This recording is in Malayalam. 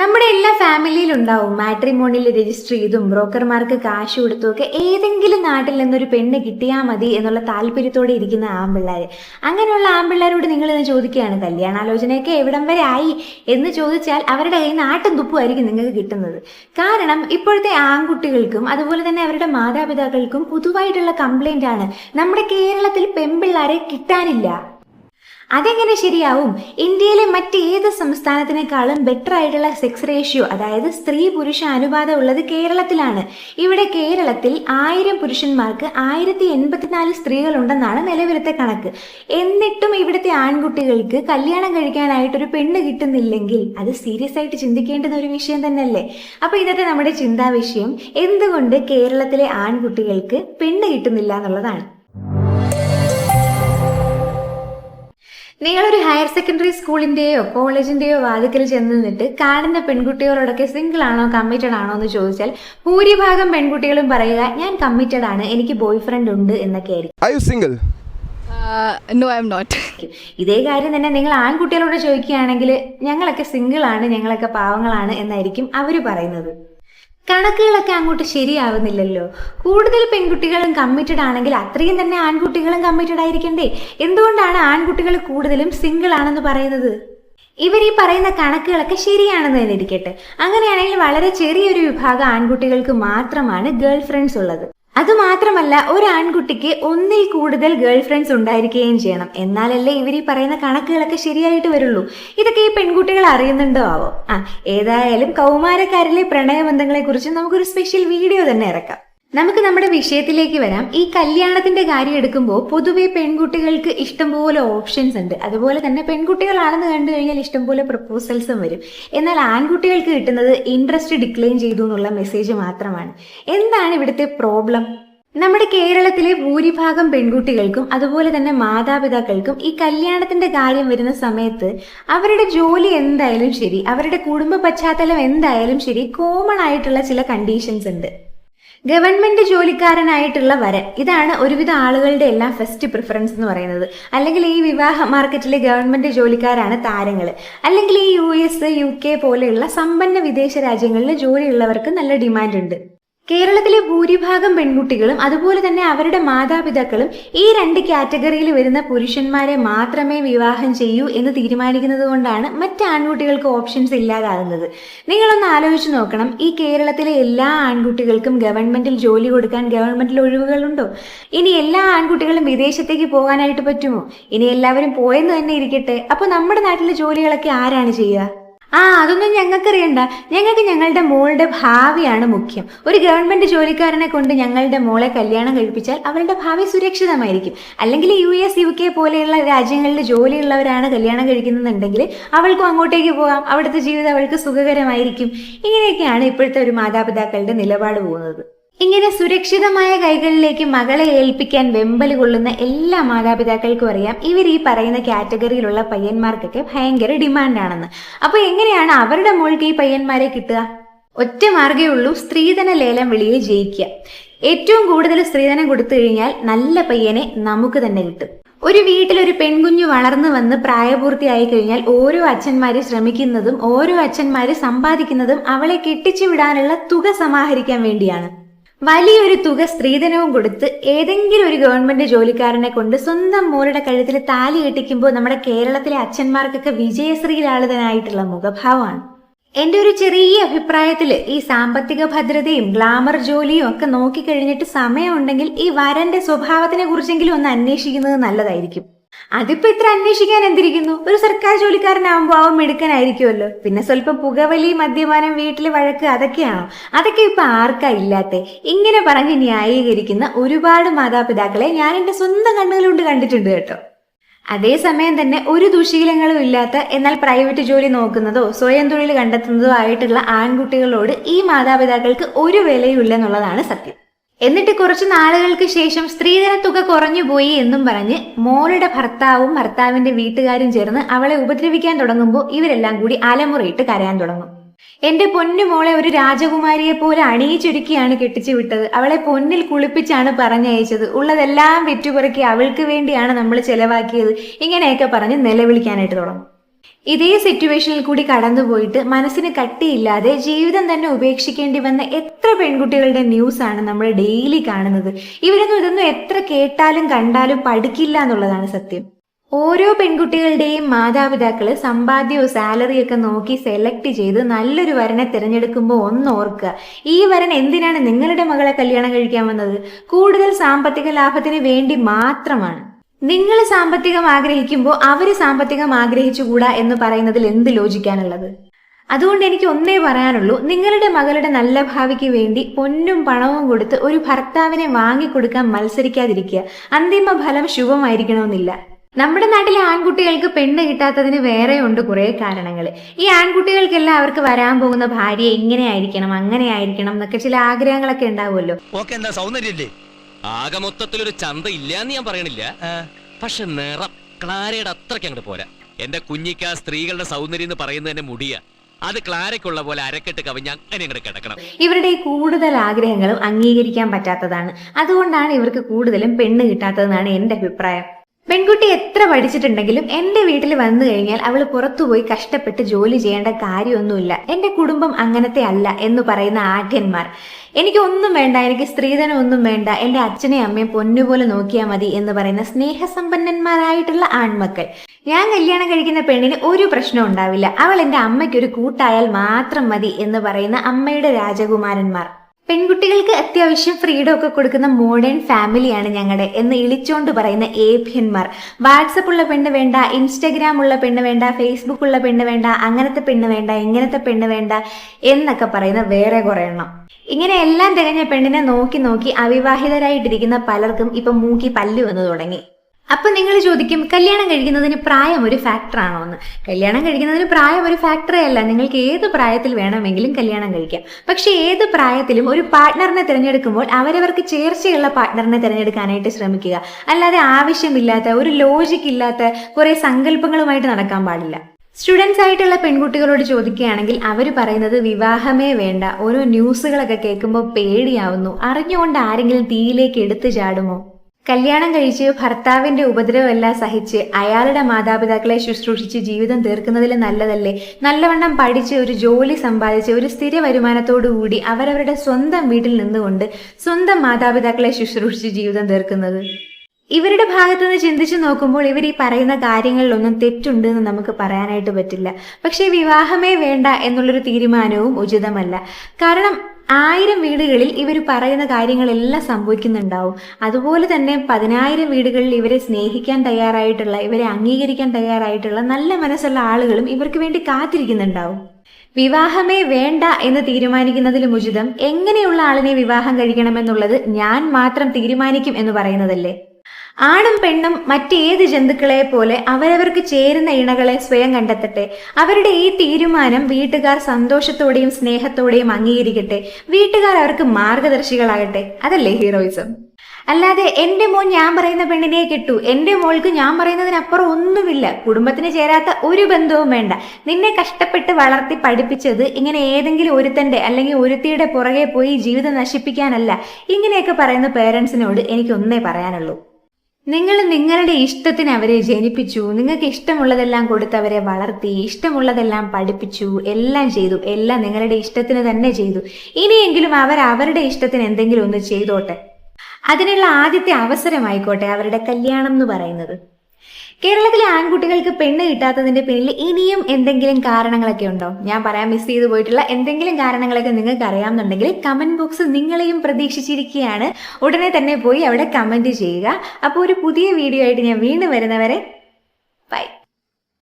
നമ്മുടെ എല്ലാ ഫാമിലിയിലും ഉണ്ടാവും. മാട്രിമോണിയിൽ രജിസ്റ്റർ ചെയ്തും ബ്രോക്കർമാർക്ക് കാശ് കൊടുത്തും ഒക്കെ ഏതെങ്കിലും നാട്ടിൽ നിന്നൊരു പെണ്ണ് കിട്ടിയാൽ മതി എന്നുള്ള താല്പര്യത്തോടെ ഇരിക്കുന്ന ആമ്പിള്ളേർ അങ്ങനെയുള്ള ആമ്പിള്ളേരോട് നിങ്ങൾ ഇന്ന് ചോദിക്കുകയാണ് കല്യാണാലോചനയൊക്കെ എവിടം വരെ ആയി? എന്ന് ചോദിച്ചാൽ അവരുടെ കയ്യിൽ നിന്ന് ആട്ടും തുപ്പുമായിരിക്കും നിങ്ങൾക്ക് കിട്ടുന്നത്. കാരണം ഇപ്പോഴത്തെ ആൺകുട്ടികൾക്കും അതുപോലെ തന്നെ അവരുടെ മാതാപിതാക്കൾക്കും പൊതുവായിട്ടുള്ള കംപ്ലൈന്റ് ആണ്. നമ്മുടെ കേരളത്തിൽ പെൺപിള്ളേരെ കിട്ടാനില്ല. അതെങ്ങനെ ശരിയാവും? ഇന്ത്യയിലെ മറ്റേത് സംസ്ഥാനത്തിനേക്കാളും ബെറ്റർ ആയിട്ടുള്ള സെക്സ് റേഷ്യോ അതായത് സ്ത്രീ പുരുഷ അനുപാതം ഉള്ളത് കേരളത്തിലാണ്. ഇവിടെ കേരളത്തിൽ ആയിരം പുരുഷന്മാർക്ക് ആയിരത്തി എൺപത്തിനാല് സ്ത്രീകളുണ്ടെന്നാണ് നിലവിലത്തെ കണക്ക്. എന്നിട്ടും ഇവിടുത്തെ ആൺകുട്ടികൾക്ക് കല്യാണം കഴിക്കാനായിട്ടൊരു പെണ്ണ് കിട്ടുന്നില്ലെങ്കിൽ അത് സീരിയസ് ആയിട്ട് ചിന്തിക്കേണ്ടുന്ന ഒരു വിഷയം തന്നെയല്ലേ? അപ്പൊ ഇന്നത്തെ നമ്മുടെ ചിന്താ വിഷയം എന്തുകൊണ്ട് കേരളത്തിലെ ആൺകുട്ടികൾക്ക് പെണ്ണ് കിട്ടുന്നില്ല എന്നുള്ളതാണ്. നിങ്ങളൊരു ഹയർ സെക്കൻഡറി സ്കൂളിന്റെയോ കോളേജിന്റെയോ വാതിക്കൽ ചെന്ന് നിന്നിട്ട് കാണുന്ന പെൺകുട്ടികളോടൊക്കെ സിംഗിൾ ആണോ കമ്മിറ്റഡ് ആണോ എന്ന് ചോദിച്ചാൽ ഭൂരിഭാഗം പെൺകുട്ടികളും പറയുക ഞാൻ കമ്മിറ്റഡ് ആണ് എനിക്ക് ബോയ് ഫ്രണ്ട് ഉണ്ട് എന്നൊക്കെ ആയിരിക്കും. No, I'm not. ഇതേ കാര്യം തന്നെ നിങ്ങൾ ആൺകുട്ടികളോട് ചോദിക്കുകയാണെങ്കിൽ ഞങ്ങളൊക്കെ സിംഗിൾ ആണ് ഞങ്ങളൊക്കെ പാവങ്ങളാണ് എന്നായിരിക്കും അവർ പറയുന്നത്. കണക്കുകളൊക്കെ അങ്ങോട്ട് ശരിയാവുന്നില്ലല്ലോ. കൂടുതൽ പെൺകുട്ടികളും കമ്മിറ്റഡ് ആണെങ്കിൽ അത്രയും തന്നെ ആൺകുട്ടികളും കമ്മിറ്റഡ് ആയിരിക്കണ്ടേ? എന്തുകൊണ്ടാണ് ആൺകുട്ടികൾ കൂടുതലും സിംഗിൾ ആണെന്ന് പറയുന്നത്? ഇവർ ഈ പറയുന്ന കണക്കുകളൊക്കെ ശരിയാണെന്ന് തന്നെ ഇരിക്കട്ടെ. അങ്ങനെയാണെങ്കിൽ വളരെ ചെറിയൊരു വിഭാഗം ആൺകുട്ടികൾക്ക് മാത്രമാണ് ഗേൾ ഫ്രണ്ട്സ് ഉള്ളത്. അതുമാത്രമല്ല ഒരു ആൺകുട്ടിക്ക് ഒന്നിൽ കൂടുതൽ ഗേൾ ഫ്രണ്ട്സ് ഉണ്ടായിരിക്കുകയും ചെയ്യണം. എന്നാലല്ലേ ഇവർ ഈ പറയുന്ന കണക്കുകളൊക്കെ ശരിയായിട്ട് വരുള്ളൂ. ഇതൊക്കെ ഈ പെൺകുട്ടികൾ അറിയുന്നുണ്ടോ ആവോ? ആ ഏതായാലും കൗമാരക്കാരിലെ പ്രണയബന്ധങ്ങളെ കുറിച്ച് നമുക്കൊരു സ്പെഷ്യൽ വീഡിയോ തന്നെ ഇറക്കാം. നമുക്ക് നമ്മുടെ വിഷയത്തിലേക്ക് വരാം. ഈ കല്യാണത്തിന്റെ കാര്യം എടുക്കുമ്പോൾ പൊതുവെ പെൺകുട്ടികൾക്ക് ഇഷ്ടംപോലെ ഓപ്ഷൻസ് ഉണ്ട്. അതുപോലെ തന്നെ പെൺകുട്ടികളാണെന്ന് കണ്ടു കഴിഞ്ഞാൽ ഇഷ്ടംപോലെ പ്രപ്പോസൽസും വരും. എന്നാൽ ആൺകുട്ടികൾക്ക് കിട്ടുന്നത് ഇൻട്രസ്റ്റ് ഡിക്ലൈൻ ചെയ്തു എന്നുള്ള മെസ്സേജ് മാത്രമാണ്. എന്താണ് ഇവിടുത്തെ പ്രോബ്ലം നമ്മുടെ കേരളത്തിലെ ഭൂരിഭാഗം പെൺകുട്ടികൾക്കും അതുപോലെ തന്നെ മാതാപിതാക്കൾക്കും ഈ കല്യാണത്തിന്റെ കാര്യം വരുന്ന സമയത്ത് അവരുടെ ജോലി എന്തായാലും ശരി അവരുടെ കുടുംബ പശ്ചാത്തലം എന്തായാലും ശരി കോമൺ ആയിട്ടുള്ള ചില കണ്ടീഷൻസ് ഉണ്ട്. ഗവൺമെന്റ് ജോലിക്കാരനായിട്ടുള്ള വരൻ. ഇതാണ് ഒരുവിധ ആളുകളുടെ എല്ലാം ഫസ്റ്റ് പ്രിഫറൻസ് എന്ന് പറയുന്നത്. അല്ലെങ്കിൽ ഈ വിവാഹ മാർക്കറ്റിലെ ഗവൺമെന്റ് ജോലിക്കാരാണ് താരങ്ങൾ അല്ലെങ്കിൽ ഈ യു എസ് യു കെ പോലെയുള്ള സമ്പന്ന വിദേശ രാജ്യങ്ങളിൽ ജോലിയുള്ളവർക്ക് നല്ല ഡിമാൻഡ് ഉണ്ട്. കേരളത്തിലെ ഭൂരിഭാഗം പെൺകുട്ടികളും അതുപോലെ തന്നെ അവരുടെ മാതാപിതാക്കളും ഈ രണ്ട് കാറ്റഗറിയിൽ വരുന്ന പുരുഷന്മാരെ മാത്രമേ വിവാഹം ചെയ്യൂ എന്ന് തീരുമാനിക്കുന്നത് കൊണ്ടാണ് മറ്റ് ആൺകുട്ടികൾക്ക് ഓപ്ഷൻസ് ഇല്ലാതാകുന്നത്. നിങ്ങളൊന്ന് ആലോചിച്ച് നോക്കണം. ഈ കേരളത്തിലെ എല്ലാ ആൺകുട്ടികൾക്കും ഗവൺമെന്റിൽ ജോലി കൊടുക്കാൻ ഗവൺമെന്റിൽ ഒഴിവുകളുണ്ടോ? ഇനി എല്ലാ ആൺകുട്ടികളും വിദേശത്തേക്ക് പോകാനായിട്ട് പറ്റുമോ? ഇനി എല്ലാവരും പോയെന്ന് തന്നെ ഇരിക്കട്ടെ. അപ്പൊ നമ്മുടെ നാട്ടിലെ ജോലികളൊക്കെ ആരാണ് ചെയ്യുക? ആ അതൊന്നും ഞങ്ങൾക്കറിയണ്ട. ഞങ്ങൾക്ക് ഞങ്ങളുടെ മോളുടെ ഭാവിയാണ് മുഖ്യം. ഒരു ഗവൺമെന്റ് ജോലിക്കാരനെ കൊണ്ട് ഞങ്ങളുടെ മോളെ കല്യാണം കഴിപ്പിച്ചാൽ അവളുടെ ഭാവി സുരക്ഷിതമായിരിക്കും. അല്ലെങ്കിൽ യു എസ് യു കെ പോലെയുള്ള രാജ്യങ്ങളിൽ ജോലിയുള്ളവരാണ് കല്യാണം കഴിക്കുന്നുണ്ടെങ്കിൽ അവൾക്കും അങ്ങോട്ടേക്ക് പോകാം. അവിടുത്തെ ജീവിതം അവൾക്ക് സുഖകരമായിരിക്കും. ഇങ്ങനെയൊക്കെയാണ് ഇപ്പോഴത്തെ ഒരു മാതാപിതാക്കളുടെ നിലപാട് പോകുന്നത്. ഇങ്ങനെ സുരക്ഷിതമായ കൈകളിലേക്ക് മകളെ ഏൽപ്പിക്കാൻ വെമ്പൽ കൊള്ളുന്ന എല്ലാ മാതാപിതാക്കൾക്കും അറിയാം. ഇവർ ഈ പറയുന്ന കാറ്റഗറിയിലുള്ള പയ്യന്മാർക്കൊക്കെ ഭയങ്കര ഡിമാൻഡാണെന്ന്. അപ്പൊ എങ്ങനെയാണ് അവരുടെ മോൾക്ക് ഈ പയ്യന്മാരെ കിട്ടുക? ഒറ്റ മാർഗേ ഉള്ളൂ സ്ത്രീധന ലേലം വിളിയെ ജയിക്കുക. ഏറ്റവും കൂടുതൽ സ്ത്രീധനം കൊടുത്തു കഴിഞ്ഞാൽ നല്ല പയ്യനെ നമുക്ക് തന്നെ കിട്ടും. ഒരു വീട്ടിൽ ഒരു പെൺകുഞ്ഞു വളർന്നു വന്ന് പ്രായപൂർത്തിയായി കഴിഞ്ഞാൽ ഓരോ അച്ഛന്മാര് ശ്രമിക്കുന്നതും ഓരോ അച്ഛന്മാര് സമ്പാദിക്കുന്നതും അവളെ കെട്ടിച്ചു വിടാനുള്ള തുക സമാഹരിക്കാൻ വേണ്ടിയാണ്. വലിയൊരു തുക സ്ത്രീധനവും കൊടുത്ത് ഏതെങ്കിലും ഒരു ഗവൺമെന്റ് ജോലിക്കാരനെ കൊണ്ട് സ്വന്തം മോളുടെ കഴുത്തിൽ താലി കെട്ടിക്കുമ്പോൾ നമ്മുടെ കേരളത്തിലെ അച്ഛന്മാർക്കൊക്കെ വിജയശ്രീലാളിതനായിട്ടുള്ള മുഖഭാവമാണ്. എന്റെ ഒരു ചെറിയ അഭിപ്രായത്തിൽ ഈ സാമ്പത്തിക ഭദ്രതയും ഗ്ലാമർ ജോലിയും ഒക്കെ നോക്കിക്കഴിഞ്ഞിട്ട് സമയമുണ്ടെങ്കിൽ ഈ വരന്റെ സ്വഭാവത്തിനെ കുറിച്ചെങ്കിലും ഒന്ന് അന്വേഷിക്കുന്നത് നല്ലതായിരിക്കും. അതിപ്പോ ഇത്ര അന്വേഷിക്കാൻ എന്തിരിക്കുന്നു? ഒരു സർക്കാർ ജോലിക്കാരനാവുമ്പോ അവൻ മിടുക്കനായിരിക്കുമല്ലോ. പിന്നെ സ്വല്പം പുകവലി മദ്യപാനം വീട്ടിലെ വഴക്ക് അതൊക്കെയാണോ? അതൊക്കെ ഇപ്പൊ ആർക്കാ ഇല്ലാത്തെ? ഇങ്ങനെ പറഞ്ഞ് ന്യായീകരിക്കുന്ന ഒരുപാട് മാതാപിതാക്കളെ ഞാൻ എന്റെ സ്വന്തം കണ്ണുകളുണ്ട് കണ്ടിട്ടുണ്ട് കേട്ടോ. അതേസമയം തന്നെ ഒരു ദുശീലങ്ങളും ഇല്ലാത്ത എന്നാൽ പ്രൈവറ്റ് ജോലി നോക്കുന്നതോ സ്വയം തൊഴിൽ കണ്ടെത്തുന്നതോ ആയിട്ടുള്ള ആൺകുട്ടികളോട് ഈ മാതാപിതാക്കൾക്ക് ഒരു വിലയുമില്ലെന്നുള്ളതാണ് സത്യം. എന്നിട്ട് കുറച്ച് നാളുകൾക്ക് ശേഷം സ്ത്രീധന തുക കുറഞ്ഞുപോയി എന്നും പറഞ്ഞ് മോളുടെ ഭർത്താവും ഭർത്താവിന്റെ വീട്ടുകാരും ചേർന്ന് അവളെ ഉപദ്രവിക്കാൻ തുടങ്ങുമ്പോൾ ഇവരെല്ലാം കൂടി അലമുറയിട്ട് കരയാൻ തുടങ്ങും. എന്റെ പൊന്നു മോളെ ഒരു രാജകുമാരിയെ പോലെ അണിയിച്ചൊരുക്കിയാണ് കെട്ടിച്ചു വിട്ടത്. അവളെ പൊന്നിൽ കുളിപ്പിച്ചാണ് പറഞ്ഞയച്ചത്. ഉള്ളതെല്ലാം വിറ്റുപുറക്കി അവൾക്ക് വേണ്ടിയാണ് നമ്മൾ ചെലവാക്കിയത്. ഇങ്ങനെയൊക്കെ പറഞ്ഞ് നിലവിളിക്കാനായിട്ട് തുടങ്ങും. ഇതേ സിറ്റുവേഷനിൽ കൂടി കടന്നുപോയിട്ട് മനസ്സിന് കട്ടിയില്ലാതെ ജീവിതം തന്നെ ഉപേക്ഷിക്കേണ്ടി വന്ന എത്ര പെൺകുട്ടികളുടെ ന്യൂസാണ് നമ്മൾ ഡെയിലി കാണുന്നത്. ഇവരൊന്നും ഇതൊന്നും എത്ര കേട്ടാലും കണ്ടാലും പഠിക്കില്ല എന്നുള്ളതാണ് സത്യം. ഓരോ പെൺകുട്ടികളുടെയും മാതാപിതാക്കൾ സമ്പാദ്യവും സാലറിയൊക്കെ നോക്കി സെലക്ട് ചെയ്ത് നല്ലൊരു വരനെ തിരഞ്ഞെടുക്കുമ്പോൾ ഒന്ന് ഓർക്കുക ഈ വരൻ എന്തിനാണ് നിങ്ങളുടെ മകളെ കല്യാണം കഴിക്കാൻ വന്നത്? കൂടുതൽ സാമ്പത്തിക ലാഭത്തിന് വേണ്ടി മാത്രമാണ്. നിങ്ങൾ സാമ്പത്തികം ആഗ്രഹിക്കുമ്പോൾ അവർ സാമ്പത്തികം ആഗ്രഹിച്ചുകൂടാ എന്ന് പറയുന്നതിൽ എന്ത് ലോചിക്കാനുള്ളത് അതുകൊണ്ട് എനിക്ക് ഒന്നേ പറയാനുള്ളൂ നിങ്ങളുടെ മകളുടെ നല്ല ഭാവിക്ക് വേണ്ടി പൊന്നും പണവും കൊടുത്ത് ഒരു ഭർത്താവിനെ വാങ്ങിക്കൊടുക്കാൻ മത്സരിക്കാതിരിക്കുക അന്തിമ ഫലം ശുഭമായിരിക്കണമെന്നില്ല. നമ്മുടെ നാട്ടിലെ ആൺകുട്ടികൾക്ക് പെണ്ണ് കിട്ടാത്തതിന് വേറെ ഉണ്ട് കുറേ കാരണങ്ങൾ ഈ ആൺകുട്ടികൾക്കെല്ലാം അവർക്ക് വരാൻ പോകുന്ന ഭാര്യ ഇങ്ങനെ ആയിരിക്കണം അങ്ങനെ ആയിരിക്കണം എന്നൊക്കെ ചില ആഗ്രഹങ്ങളൊക്കെ ഉണ്ടാവുമല്ലോ. ആകെ മൊത്തത്തിലൊരു ചന്ത ഇല്ലാന്ന് ഞാൻ പറയണില്ല. പക്ഷെ നിറം ക്ലാരയുടെ അത്രയ്ക്ക് അങ്ങോട്ട് പോരാ. എന്റെ കുഞ്ഞിക്ക സ്ത്രീകളുടെ സൗന്ദര്യം എന്ന് പറയുന്നത് തന്നെ മുടിയ. അത് ക്ലാരയ്ക്കുള്ള പോലെ അരക്കെട്ട് കവിഞ്ഞ് അങ്ങനെ അങ്ങോട്ട് കിടക്കണം. ഇവരുടെ കൂടുതൽ ആഗ്രഹങ്ങളും അംഗീകരിക്കാൻ പറ്റാത്തതാണ്. അതുകൊണ്ടാണ് ഇവർക്ക് കൂടുതലും പെണ്ണ് കിട്ടാത്തതെന്നാണ് എന്റെ അഭിപ്രായം. പെൺകുട്ടി എത്ര പഠിച്ചിട്ടുണ്ടെങ്കിലും എന്റെ വീട്ടിൽ വന്നു കഴിഞ്ഞാൽ അവൾ പുറത്തുപോയി കഷ്ടപ്പെട്ട് ജോലി ചെയ്യേണ്ട കാര്യമൊന്നുമില്ല. എന്റെ കുടുംബം അങ്ങനത്തെ അല്ല എന്ന് പറയുന്ന ആഢ്യന്മാർ. എനിക്ക് ഒന്നും വേണ്ട എനിക്ക് സ്ത്രീധനം ഒന്നും വേണ്ട എന്റെ അച്ഛനെയും അമ്മയും പൊന്നുപോലെ നോക്കിയാൽ മതി എന്ന് പറയുന്ന സ്നേഹസമ്പന്നന്മാരായിട്ടുള്ള ആൺമക്കൾ. ഞാൻ കല്യാണം കഴിക്കുന്ന പെണ്ണിന് ഒരു പ്രശ്നം ഉണ്ടാവില്ല. അവൾ എന്റെ അമ്മയ്ക്ക് ഒരു കൂട്ടായാൽ മാത്രം മതി എന്ന് പറയുന്ന അമ്മയുടെ രാജകുമാരന്മാർ. പെൺകുട്ടികൾക്ക് അത്യാവശ്യം ഫ്രീഡം ഒക്കെ കൊടുക്കുന്ന മോഡേൺ ഫാമിലിയാണ് ഞങ്ങളുടെ എന്ന് ഇളിച്ചോണ്ട് പറയുന്ന ഏഭ്യന്മാർ. വാട്സപ്പ് ഉള്ള പെണ്ണ് വേണ്ട ഇൻസ്റ്റഗ്രാം ഉള്ള പെണ്ണ് വേണ്ട ഫേസ്ബുക്ക് ഉള്ള പെണ്ണ് വേണ്ട അങ്ങനത്തെ പെണ്ണ് വേണ്ട ഇങ്ങനത്തെ പെണ്ണ് വേണ്ട എന്നൊക്കെ പറയുന്ന വേറെ കുറെ എണ്ണം. ഇങ്ങനെ എല്ലാം തികഞ്ഞ പെണ്ണിനെ നോക്കി നോക്കി അവിവാഹിതരായിട്ടിരിക്കുന്ന പലർക്കും ഇപ്പൊ മൂക്കി പല്ലു വന്നു തുടങ്ങി. അപ്പൊ നിങ്ങൾ ചോദിക്കും കല്യാണം കഴിക്കുന്നതിന് പ്രായം ഒരു ഫാക്ടറാണോ എന്ന്? കല്യാണം കഴിക്കുന്നതിന് പ്രായം ഒരു ഫാക്ടറേ അല്ല. നിങ്ങൾക്ക് ഏത് പ്രായത്തിൽ വേണമെങ്കിലും കല്യാണം കഴിക്കാം. പക്ഷേ ഏത് പ്രായത്തിലും ഒരു പാർട്ട്ണറിനെ തിരഞ്ഞെടുക്കുമ്പോൾ അവരവർക്ക് ചേർച്ചയുള്ള പാർട്ട്ണറിനെ തിരഞ്ഞെടുക്കാനായിട്ട് ശ്രമിക്കുക. അല്ലാതെ ആവശ്യമില്ലാത്ത ഒരു ലോജിക് ഇല്ലാത്ത കുറേ സങ്കല്പങ്ങളുമായിട്ട് നടക്കാൻ പാടില്ല. സ്റ്റുഡൻസ് ആയിട്ടുള്ള പെൺകുട്ടികളോട് ചോദിക്കുകയാണെങ്കിൽ അവർ പറയുന്നത് വിവാഹമേ വേണ്ട. ഓരോ ന്യൂസുകളൊക്കെ കേൾക്കുമ്പോൾ പേടിയാവുന്നു. അറിഞ്ഞുകൊണ്ട് ആരെങ്കിലും തീയിലേക്ക് എടുത്തു ചാടുമോ? കല്യാണം കഴിച്ച് ഭർത്താവിന്റെ ഉപദ്രവമെല്ലാം സഹിച്ച് അയാളുടെ മാതാപിതാക്കളെ ശുശ്രൂഷിച്ച് ജീവിതം തീർക്കുന്നതിൽ നല്ലതല്ലേ? നല്ലവണ്ണം പഠിച്ച് ഒരു ജോലി സമ്പാദിച്ച് ഒരു സ്ഥിര വരുമാനത്തോടുകൂടി അവരവരുടെ സ്വന്തം വീട്ടിൽ നിന്നുകൊണ്ട് സ്വന്തം മാതാപിതാക്കളെ ശുശ്രൂഷിച്ച് ജീവിതം തീർക്കുന്നത്? ഇവരുടെ ഭാഗത്തു നിന്ന് ചിന്തിച്ചു നോക്കുമ്പോൾ ഇവർ ഈ പറയുന്ന കാര്യങ്ങളിലൊന്നും തെറ്റുണ്ട് എന്ന് നമുക്ക് പറയാനായിട്ട് പറ്റില്ല. പക്ഷേ വിവാഹമേ വേണ്ട എന്നുള്ളൊരു തീരുമാനവും ഉചിതമല്ല. കാരണം ആയിരം വീടുകളിൽ ഇവർ പറയുന്ന കാര്യങ്ങളെല്ലാം സംഭവിക്കുന്നുണ്ടാവും. അതുപോലെ തന്നെ പതിനായിരം വീടുകളിൽ ഇവരെ സ്നേഹിക്കാൻ തയ്യാറായിട്ടുള്ള ഇവരെ അംഗീകരിക്കാൻ തയ്യാറായിട്ടുള്ള നല്ല മനസ്സുള്ള ആളുകളും ഇവർക്ക് വേണ്ടി കാത്തിരിക്കുന്നുണ്ടാവും. വിവാഹമേ വേണ്ട എന്ന് തീരുമാനിക്കുന്നതിലും ഉചിതം എങ്ങനെയുള്ള ആളിനെ വിവാഹം കഴിക്കണമെന്നുള്ളത് ഞാൻ മാത്രം തീരുമാനിക്കും എന്ന് പറയുന്നതല്ലേ? ആണും പെണ്ണും മറ്റേത് ജന്തുക്കളെ പോലെ അവരവർക്ക് ചേരുന്ന ഇണകളെ സ്വയം കണ്ടെത്തട്ടെ. അവരുടെ ഈ തീരുമാനം വീട്ടുകാർ സന്തോഷത്തോടെയും സ്നേഹത്തോടെയും അംഗീകരിക്കട്ടെ. വീട്ടുകാർ അവർക്ക് മാർഗദർശികളാകട്ടെ. അതല്ലേ ഹീറോയിസം? അല്ലാതെ എന്റെ മോൻ ഞാൻ പറയുന്ന പെണ്ണിനെ കിട്ടു. എന്റെ മോൾക്ക് ഞാൻ പറയുന്നതിനപ്പുറം ഒന്നുമില്ല. കുടുംബത്തിന് ചേരാത്ത ഒരു ബന്ധവും വേണ്ട. നിന്നെ കഷ്ടപ്പെട്ട് വളർത്തി പഠിപ്പിച്ചത് ഇങ്ങനെ ഏതെങ്കിലും ഒരുത്തന്റെ അല്ലെങ്കിൽ ഒരുത്തിയുടെ പുറകെ പോയി ജീവിതം നശിപ്പിക്കാനല്ല. ഇങ്ങനെയൊക്കെ പറയുന്ന പേരൻസിനോട് എനിക്ക് ഒന്നേ പറയാനുള്ളൂ. നിങ്ങൾ നിങ്ങളുടെ ഇഷ്ടത്തിന് അവരെ ജനിപ്പിച്ചു. നിങ്ങൾക്ക് ഇഷ്ടമുള്ളതെല്ലാം കൊടുത്ത് അവരെ വളർത്തി ഇഷ്ടമുള്ളതെല്ലാം പഠിപ്പിച്ചു എല്ലാം ചെയ്തു. എല്ലാം നിങ്ങളുടെ ഇഷ്ടത്തിന് തന്നെ ചെയ്തു. ഇനിയെങ്കിലും അവർ അവരുടെ ഇഷ്ടത്തിന് എന്തെങ്കിലും ഒന്ന് ചെയ്തോട്ടെ. അതിനുള്ള ആദ്യത്തെ അവസരമായിക്കോട്ടെ അവരുടെ കല്യാണം എന്ന് പറയുന്നത്. കേരളത്തിലെ ആൺകുട്ടികൾക്ക് പെണ്ണ് കിട്ടാത്തതിന്റെ പിന്നിൽ ഇനിയും എന്തെങ്കിലും കാരണങ്ങളൊക്കെ ഉണ്ടോ? ഞാൻ പറയാൻ മിസ് ചെയ്തു പോയിട്ടുള്ള എന്തെങ്കിലും കാരണങ്ങളൊക്കെ നിങ്ങൾക്ക് അറിയാമെന്നുണ്ടെങ്കിൽ കമന്റ് ബോക്സ് നിങ്ങളെയും പ്രതീക്ഷിച്ചിരിക്കുകയാണ്. ഉടനെ തന്നെ പോയി അവിടെ കമന്റ് ചെയ്യുക. അപ്പോൾ ഒരു പുതിയ വീഡിയോ ആയിട്ട് ഞാൻ വീണ്ടും വരുന്നവരെ ബൈ